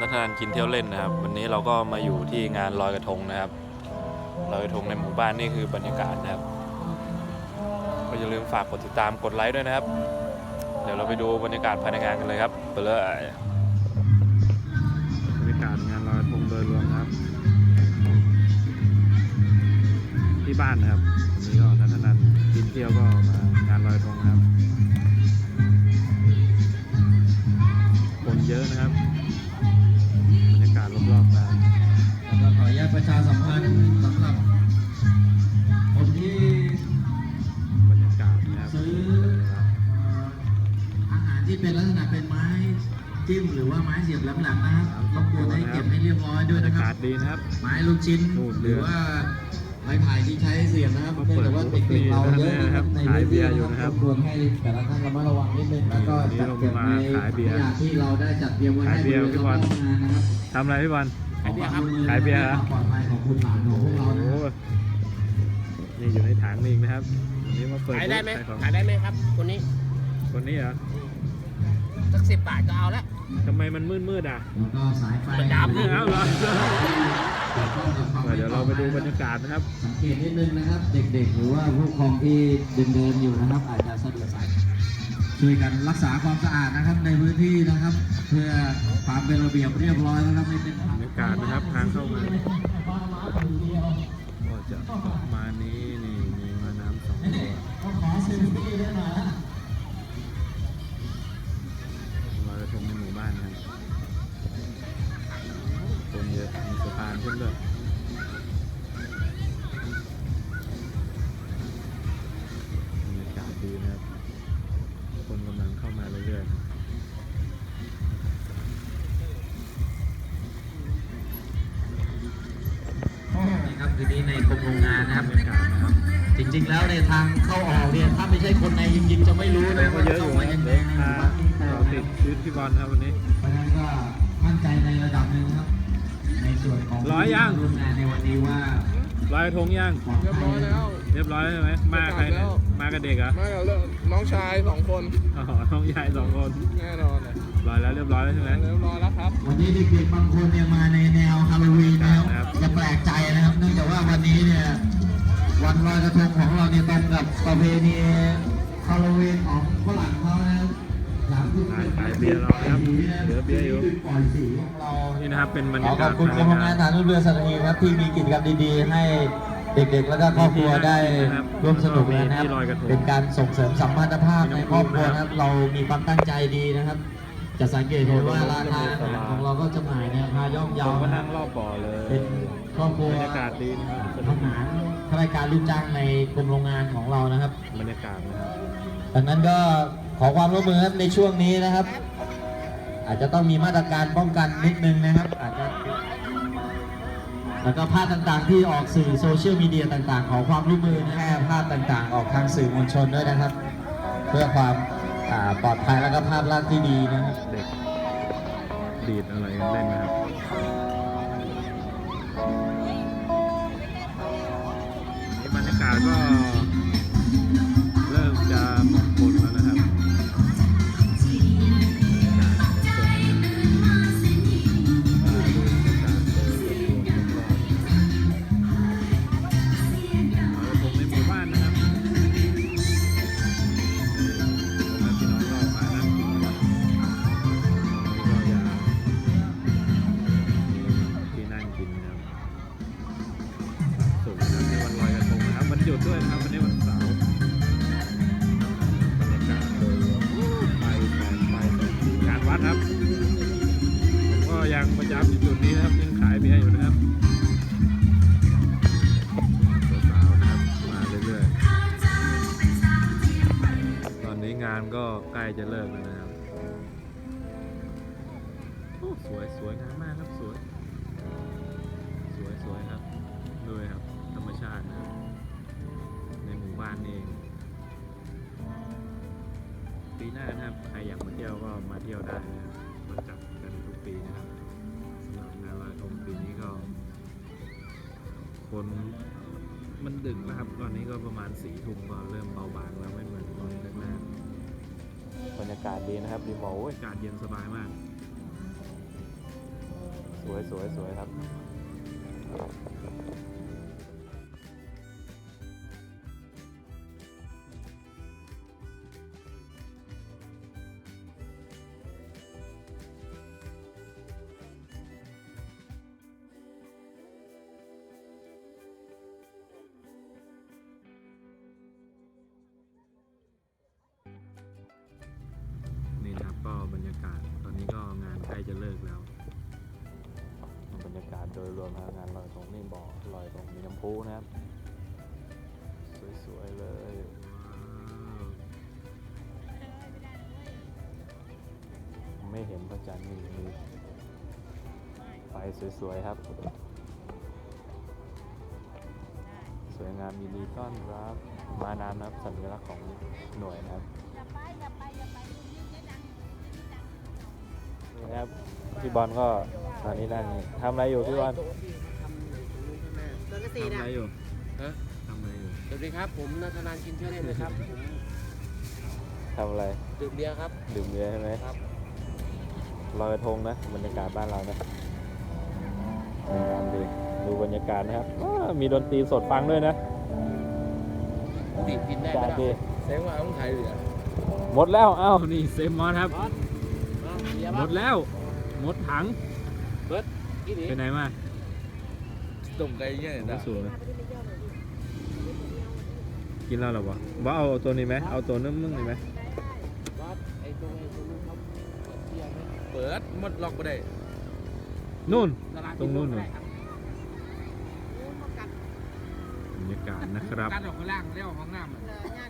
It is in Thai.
นัทนันกินเที่ยวเล่นนะครับ วันนี้เราก็มาอยู่ที่งานลอยกระทงนะครับลอยกระทงในหมู่บ้านนี่คือบรรยากาศนะครับ ก็อย่าลืมฝากกดติดตามกดไลค์ด้วยนะครับ เดี๋ยวเราไปดูบรรยากาศภายในงานกันเลยครับไปเลยบรรยากาศงานลอยกระทงโดยรวมครับ ที่บ้านนะครับวันนี้ก็นัทนันกินเที่ยวก็มางานลอยกระทงนะครับ รรยากาศรอบๆงานแล้วก็ขออนุญาตประชาสัมพันธ์สำหรับคนที่บรรยากาศนะครับซื้ออาหารที่เป็นลักษณะเป็นไม้จิ้มหรือว่าไม้เสียบแหลมๆนะครับรบกวนให้เก็บให้เรียบร้อยบด้วยรรนะยาคการัศบดีนะครับ ไม้ลูกชิ้นนู่นหเรืรืออว่า ไม้ไผ่ที่ใช้เสียบนะครับมาเนื่เปิองดจากว่าเด็กๆเราเยอะนะครับในขายพื้นเบีที่ยร์นะอยู่คนะครัรับบรบกวนให้แต่ละท่านระมัดระวังนิดนึงแล้วก็นี่จัดเก็บในเรามาขายเบียร์ขยะที่เราได้จัดเตรียมไว้ให้ขายเบียร์บริพี่เวณบอลรอบๆงานนะครับทำอะไรพี่บอลขอความร่วมมือขายเบียร์เหรอความปลอดภัยของคุณหลานของพวกเราโอ้นะโหนี่อยู่ในถังนี่อีกนะครับวันนี้มาเปิดขายได้ไหมขายของขายได้ไหมครับคนนี้คนนี้เหรอ สักสิบบาทก็เอาแล้วทำไมมันมืดมืดๆอะแล้วก็สายไฟมันดำเอ้าเหรอเดี๋ยวเราไปดูบรรยากาศนะครับ สังเกตนิดนึงนะครับ เด็กๆ หรือว่าผู้ปกครองที่เดินเดินๆอยู่นะครับ อาจจะสะดุดสายช่วยกันรักษาความสะอาดนะครับในพื้นที่นะครับ เพื่อความเป็นระเบียบเรียบร้อยนะครับไม่เป็นบรรยากาศนะครับทางเข้ามาก็จะประมาณนี้ นี่ครับคือนี้ในกรมโรงงานนะครับบรรยากาศนะครับจริงๆแล้วในยทางเข้าออกเนี่ยถ้าไม่ใช่คนในจริงๆจะไม่รู้แรนะงก็ว่าเยอะอเข้ายู่มานะยังไงเด็กนะพาเราติดชีวิตพี่บอลครับวันนี้เพราะฉะนั้นก็มั่นใจในระดับหนึ่งครับ ในส่วนของร้อยยังร่วมงานในวันนี้ว่าลอยกระทงยังปลอดเรียบภัร้อยยแล้ว เรียบร้อยใช่ไหมมาใครเนี่ยมากับเด็กเหรอมากับเรื่องน้องชายสองคนอ๋อน้องยายสองคนแน่นอนเลย ลอยแล้วเรียบร้อยแล้วใช่ไหมเรียบร้อยแล้วครับ วันนี้เด็กๆบางคนเนี่ยมาในแนวฮาโลวีนแล้วครับจะแปลกใจนะครับ เนื่องจากว่าวันนี้เนี่ยวันลอยกระทงของเราเนี่ยตรงกับประเพณีฮาโลวีนของฝรั่งเขานะครับสามสิบขายขายเบียร์เรานะครับเหลือเบียร์อยู่ปล่อยสีของเรานี่นะครับเป็นบรรากาขอยขอศบคุณกรมโรงงานฐานลูกเรือสัตหีบครับที่มีกิจกรรมดีๆ ให้เด็กๆ แล้วก็ครอบครัวได้ร่วมสนุกนะครับ เป็นการส่งเสริมสัมพันธภาพในครอบครัวนะครับ เรามีความตั้งใจดีนะครับ จะสังเกตเห็นว่าราคาอาหารของเราก็จำหน่ายในราคาย่อมผเยาวมก็นะคนั่รับงรอบบ่อเลยเป็นครอบครัวบรรยากาศดีนะครับสนุอากหารข้าราชการลูกจ้างในกรมโรงงานของเรานะครับบรรยากาศนะครับดังนั้นก็ขอความร่วมมือครับในช่วงนี้นะครับ อาจจะต้องมีมาตรการป้องกันนิดนึงนะครับ อาจจะแล้วก็ภาพต่างๆ ที่ออกสื่อโซเชียลมีเดียต่างๆ ขอความร่วมมือนะแค่ภาพต่างๆ ออกทางสื่อมวลชนด้วยนะครับ เพื่อความอ่า ปลอดภัยแล้วก็ภาพลักษณ์ที่ดีนะครับ เด็กดีดอะไรกันเล่นนะครับ บรรยากาศก็ ดด้วยนะครับวันนี้วันเสาร์บรรยากาศโดยรวมไปแสงไฟแสงสีงานวัดครับผมก็ยังประจำอยู่จุดนี้นะครับยังขายเบียร์อยู่นะครับสาวๆนะครับมาเรื่อยๆตอนนี้งานก็ใกล้จะเลิกแล้วนะครับสวยสวยงามมากครับสวย สวยสวยครับด้วยครับ ธรรมชาตินะครับานนี่เอง ปีหน้านะครับใครอยากมาเที่ยวก็มาเที่ยวได้นะครับมาจัดกันทุกปีนะครับสำหรับงานลอยกระทงปีนี้ก็ คนมันดึกนะครับ ตอนนี้ก็ประมาณสี่ทุ่มก็เริ่มเบาบางแล้วไม่เหมือนตอนแรกๆบรรยากาศดีนะครับดีหมออากาศเย็นสบายมาก สวยสวยสวยครับ โดยรวมงานลอยตรงนี่บ่อลอยตรงมีน้ำพุนะครับ สวยๆเลยไม่เห็นพระจันทร์มีไฟสวยๆครับ สวยงามยินดีต้อนรับ มาน้ำนะครับสัญลักษณ์ของหน่วยนะครับอย่าไปอย่าไปอย่าไป นี่นะครับพี่บอลก็ตอนนี้นั่งทำอะไรอยู่พี่บอลเดินกระสีทำนะอะไรอยู่ฮะทำอะไรอยู่สวัสดีครับ ผมนัทนานกินเชื่อเล่นเลยครับผมทำอะไรดื่มเบียร์ครับดื่มเบียร์ใช่ไหมครับลอยกระทงนะบรรยากาศบ้านเรานะบรรยากาศดีดูบรรยากาศนะครับอ้ามีดนตรีสดฟังด้วยนะติดกินได้จานดีเสียงว่าต้องไทยเหลือหมดแล้วเอ้านี่เซมมอนครับบอสเบี ยร์หมบ้าดแล้ว หมดถังเบิร์ดกินดิไปไหนมาตุ่มไก่เงี้ยไม่นะสวยกินแล้วเหรอวะว่าเอาตัวนี้ไหมเอาตัวนึ่งนึ่งนี่ไหมบอสไอ้ตัวไอ้ตัวนู้นเขาเปิดเบียร์ไหมเปิดหมดล็อกไปได้นู่น ตลาดตรงนู้นกิเหรอ ได้ครับบรรยากาศนะครับ การออกข้างล่างแล้วห้องน้ำเหลือไง